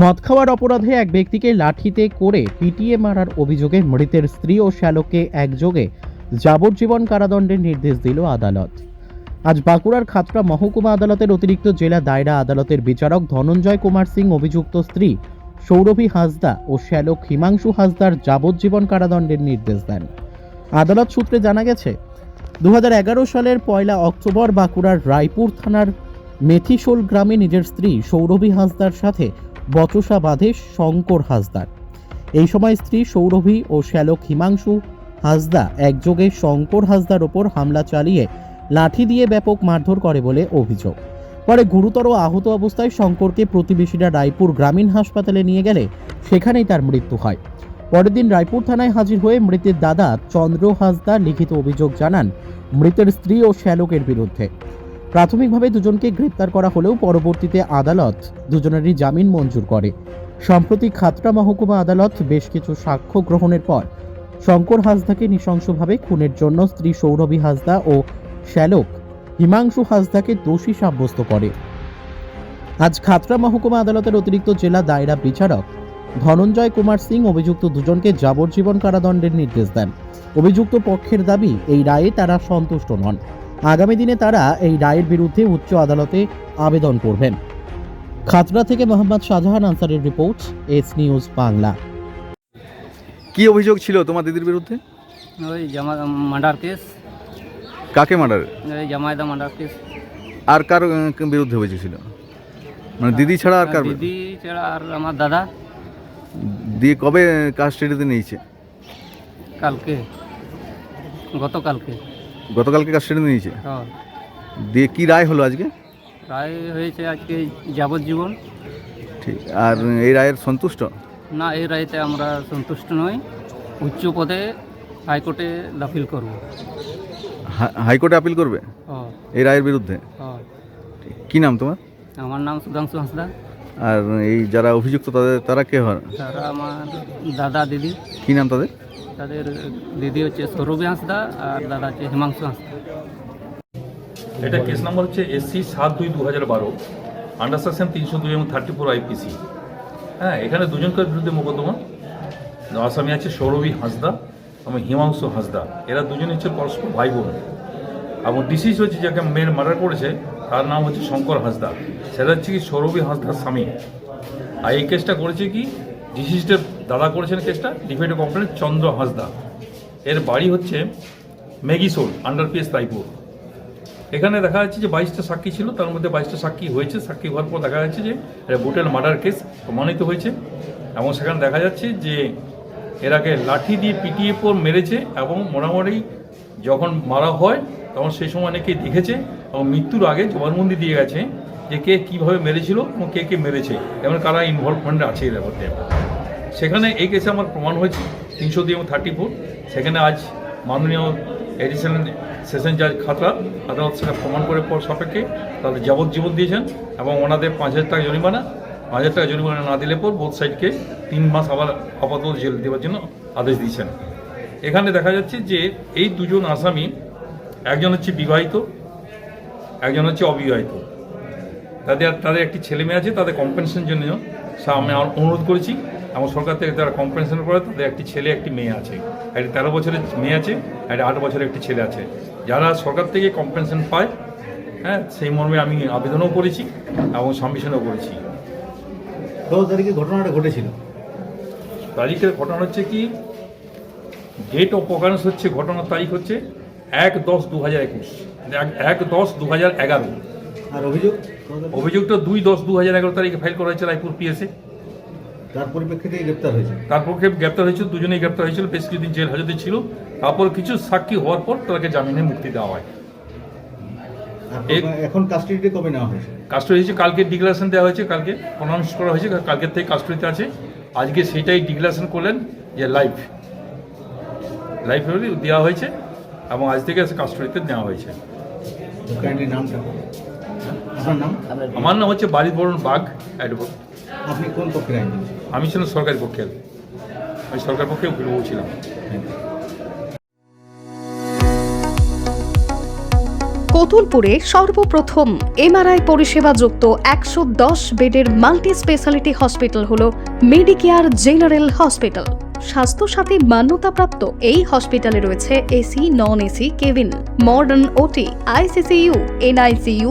মদ খাওয়ার অপরাধে এক ব্যক্তিকে লাঠিতে করে পিটিয়ে মারার অভিযোগে মৃতের স্ত্রী ও শ্যালককে একযোগে যাবজ্জীবন কারাদণ্ডের নির্দেশ দিল আদালত। আজ বাঁকুড়ার খাতড়া মহকুমা আদালতের অতিরিক্ত জেলা দায়রা আদালতের বিচারক ধনঞ্জয় কুমার সিং অভিযুক্ত স্ত্রী সৌরভী হাসদা ও শ্যালক হিমাংশু হাসদার যাবজ্জীবন কারাদণ্ডের নির্দেশ দেন। আদালত সূত্রে জানা গেছে দু হাজার এগারো সালের পয়লা অক্টোবর বাঁকুড়ার রায়পুর থানার মেথিশোল গ্রামে নিজের স্ত্রী সৌরভী হাসদার সাথে বচসা বাঁধে শঙ্কর হাসদার। এই সময় স্ত্রী সৌরভী ও শ্যালক হিমাংশু হাসদা একযোগে শঙ্কর হাসদার ওপর হামলা চালিয়ে লাঠি দিয়ে ব্যাপক মারধর করে বলে অভিযোগ। পরে গুরুতর আহত অবস্থায় শঙ্করকে প্রতিবেশীরা রায়পুর গ্রামীণ হাসপাতালে নিয়ে গেলে সেখানেই তার মৃত্যু হয়। পরের দিন রায়পুর থানায় হাজির হয়ে মৃতের দাদা চন্দ্র হাসদা লিখিত অভিযোগ জানান, মৃতের স্ত্রী ও শ্যালকের বিরুদ্ধে। প্রাথমিকভাবে দুজনকে গ্রেপ্তার করা হলেও পরবর্তীতে আদালত দুজনেরই জামিন মঞ্জুর করে। সম্প্রতি খাতড়া মহকুমা আদালত বেশ কিছু সাক্ষ্য গ্রহণের পর শঙ্কর হাসদাকে নৃশংসভাবে খুনের জন্য স্ত্রী সৌরভী হাসদা ও শ্যালক হিমাংশু হাসদাকে দোষী সাব্যস্ত করে। আজ খাতড়া মহকুমা আদালতের অতিরিক্ত জেলা দায়রা বিচারক ধনঞ্জয় কুমার সিং অভিযুক্ত দুজনকে যাবজ্জীবন কারাদণ্ডের নির্দেশ দেন। অভিযুক্ত পক্ষের দাবি, এই রায়ে তারা সন্তুষ্ট নন। আগামী দিনে তারা এই রায়ের বিরুদ্ধে উচ্চ আদালতে আবেদন করবেন। খাতড়া থেকে মোহাম্মদ শাহজাহান আনসারের রিপোর্ট এস নিউজ বাংলা। কি অভিযোগ ছিল তোমার দিদির বিরুদ্ধে? ওই জামা মার্ডার কেস। কাকে মার্ডার? ওই জামাইদা মার্ডার কেস। আর কার বিরুদ্ধে অভিযোগ ছিল? মানে দিদি ছাড়া আর কার দিদি ছাড়া আর আমার দাদা। দিয়ে কবে কাস্টাডিতে নিয়েছে? কালকে। গতকালকে। গতকালকে কাস্টাডিতে নিয়েছে? হ্যাঁ। দিয়ে কি রায় হলো আজকে? রায় হয়েছে আজকে যাবজ্জীবন। ঠিক আর এই রায়ের সন্তুষ্ট? না এই রায়তে আমরা সন্তুষ্ট নই। উচ্চ পদে হাইকোর্টে দাখিল করব। হাইকোর্টে আপিল করবে? হ্যাঁ, এই রায়ের বিরুদ্ধে? হ্যাঁ। কি নাম তোমার? আমার নাম সুধাংশু হাঁসদা। আর এই যারা অভিযুক্ত তাদের তারা কে হয় তারা আমার দাদা দিদি। কি নাম তাদের? তাদের দিদি হচ্ছে সৌরভী হাঁসদা আর দাদা হচ্ছে হিমাংশু হাঁসদা। এটা কেস নাম্বার হচ্ছে এসসি সাত দুই দু হাজার বারো আন্ডার সেকশন তিনশো দুই এবং থার্টি ফোর আইপিসি হ্যাঁ এখানে দুজনকার বিরুদ্ধে মোকদ্দমা। আসামি আছে সৌরভী হাঁসদা এবং হিমাংশু হাঁসদা। এরা দুজন হচ্ছে পরস্পর ভাই বোন এবং ডিসিজ হচ্ছে যাকে মেয়ের মার্ডার করেছে, তার নাম হচ্ছে শঙ্কর হাঁসদা। সেটা হচ্ছে কি সৌরভী হাঁসদার স্বামী। আর এই কেসটা করেছে কি? ডিসিজটা দাদা করেছেন কেসটা, ডিফেন্ড কমপ্লেন, চন্দ্র হাঁসদা। এর বাড়ি হচ্ছে মেগিসোল আন্ডার পিএস রায়পুর। এখানে দেখা যাচ্ছে যে বাইশটা সাক্ষী ছিল, তার মধ্যে বাইশটা সাক্ষী হয়েছে। সাক্ষী হওয়ার পর দেখা যাচ্ছে যে এটা বুটেল মার্ডার কেস প্রমাণিত হয়েছে। এবং সেখানে দেখা যাচ্ছে যে এর আগে লাঠি দিয়ে পিটিয়ে পর মেরেছে এবং মোটামুটি যখন মারা হয়, তখন সেই সময় অনেকে দেখেছে এবং মৃত্যুর আগে জবানবন্দি দিয়ে গেছে। যে কে কীভাবে মেরেছিল এবং কে কে মেরেছে, এবং কারা ইনভলভমেন্ট আছে এর মধ্যে সেখানে এই কেসে আমার প্রমাণ হয়েছে, তিনশো দুই এবং থার্টি ফোর সেখানে আজ মাননীয় এডিশনাল সেশন জাজ খাতড়া আদালত সেটা প্রমাণ করে পর সাপেক্ষে তাদের যাবজ্জীবন দিয়েছেন এবং ওনাদের পাঁচ হাজার টাকা জরিমানা, পাঁচ হাজার টাকা জরিমানা না দিলে পর বোধ সাইডকে তিন মাস আবার আপাতত জেল দেওয়ার জন্য আদেশ দিয়েছেন। এখানে দেখা যাচ্ছে যে এই দুজন আসামি, একজন হচ্ছে বিবাহিত, একজন হচ্ছে অবিবাহিত। তাদের তাদের একটি ছেলে মেয়ে আছে তাদের কম্পেনশনের জন্য। আমি অনুরোধ করেছি এবং সরকার থেকে তারা কম্পেনশন করে তাদের একটি ছেলে একটি মেয়ে আছে। একটি তেরো বছরের মেয়ে আছে একটি আট বছরের একটি ছেলে আছে। যারা সরকার থেকে কম্পেনশন পায় হ্যাঁ সেই মর্মে আমি আবেদনও করেছি এবং সাবমিশনও করেছি। দশ তারিখে ঘটনাটা ঘটেছিল? তারিখের ঘটনা হচ্ছে কি? ডেট অফ অকারেন্স হচ্ছে ঘটনার তারিখ হচ্ছে এক দশ দু হাজার একুশ। এক দশ দু হাজার এগারো। আর অভিযোগ? অভিযোগটা দুই দশ দু হাজার এগারো তারিখে ফাইল করা হয়েছে রায়পুর পিএসএ তার পরিপ্রেক্ষিতেই গ্রেপ্তার হয়েছে? তার পক্ষে গ্রেপ্তার হয়েছিল দুজনেই গ্রেপ্তার হয়েছিল বেশ কিছুদিন জেল হাজতে ছিল। তারপর কিছু সাক্ষী হওয়ার পর তাকে জামিনে মুক্তি দেওয়া হয়। এখন কাস্টডিতে কবে নেওয়া হয়েছে? কাস্টডি হয়েছে কালকে ডিক্লারেশন দেওয়া হয়েছে কালকে প্রনাউন্স করা হয়েছে কালকের থেকে কাস্টডিতে আছে। আজকে সেটাই ডিক্লারেশন করলেন যে লাইফ লাইফ দেওয়া হয়েছে এবং আজ থেকে কাস্টডিতে নেওয়া হয়েছে। নামটা আপনার নাম? আমার নাম হচ্ছে বরণ বাগ অ্যাডভোকেট আপনি কোন পক্ষের আইনজীবী? আমি ছিলাম সরকারি পক্ষের। আমি সরকার পক্ষে উকিল ছিলাম। কতুলপুরে সর্বপ্রথম এমআরআই পরিষেবা যুক্ত একশো দশ বেডের মাল্টি স্পেশালিটি হসপিটাল হল মেডিকেয়ার জেনারেল হসপিটাল। স্বাস্থ্যসাথী মান্যতাপ্রাপ্ত এই হসপিটালে রয়েছে AC non AC cabin modern OT ICCU NICU